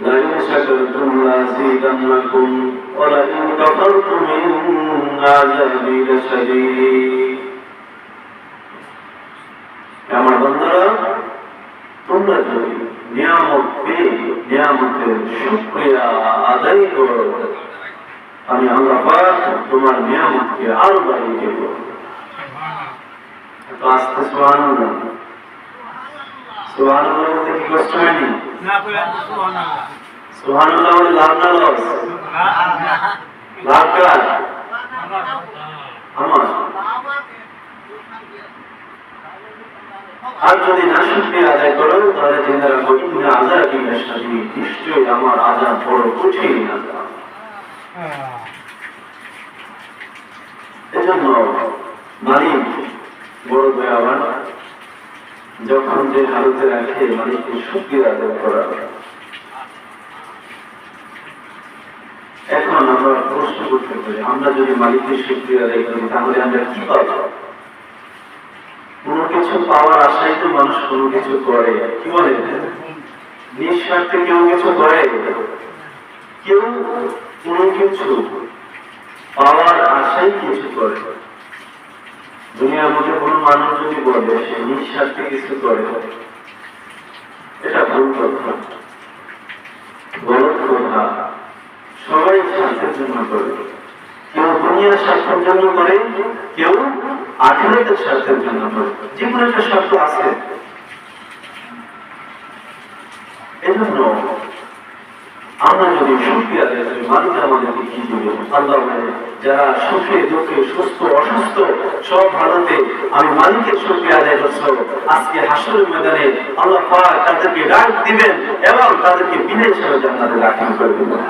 لئن شكرتم لأزيدنكم ولئن كفرتم إن عذابي لشديد আমার বন্ধুরা তোমরা যদি নিয়ামত পেয়ে নিয়ামতের শুক্রিয়া আদায় করো আমি আল্লাহ পাক তোমার নিয়ামতকে আরো বাড়িয়ে দেব তো আস্তে সুবহানাল্লাহ সুবহানাল্লাহ বলতে কি কষ্ট হয়নি না করে সুবহানাল্লাহ সুবহানাল্লাহ বলে লাভ আর যদি না শুক্রিয়া আদায় করো, তাহলে জেনে রাখো ইন্না আযাবি লাশাদীদ নিশ্চয়ই আমার আযাব বড় কঠিন এজন্য মালিক, বড় দয়াবান যখন যে হালতে রাখে মালিককে শুক্রিয়া আদায় করা এখন আমরা প্রশ্ন করতে পারি, আমরা যদি মালিকের শুক্রিয়া আদায় করি, তাহলে আমরা কি পাবো? কোনো কিছু পাওয়ার আশায় তো মানুষ কোনো কিছু করে, কি বলে? নিঃস্বার্থে কেউ কিছু করে? কেউ কোনো কিছু পাওয়ার আশায় কিছু করে। দুনিয়ার মধ্যে কোনো মানুষ যদি বলে, সে নিঃস্বার্থে কিছু করে, এটা ভুল কথা। সবাই স্বার্থের জন্য করে। কেউ দুনিয়ার স্বার্থের জন্য করে, কেউ আখেরাতের স্বার্থের জন্য যে কোনো একটা স্বার্থ আছে। এজন্য আমরা যদি সুখী আদায় করি মালিক আমাদেরকে আল্লাহ যারা সুখে, দুঃখে, সুস্থ, অসুস্থ, সব ভারতে আমি মালিকের সুখে আদায় করছ। আজকে হাসরের ময়দানে আল্লাহ পাক তাদেরকে ডাক দিবেন এবং তাদেরকে বিনা হিসাবে জান্নাতে দাখিল করে দিবেন।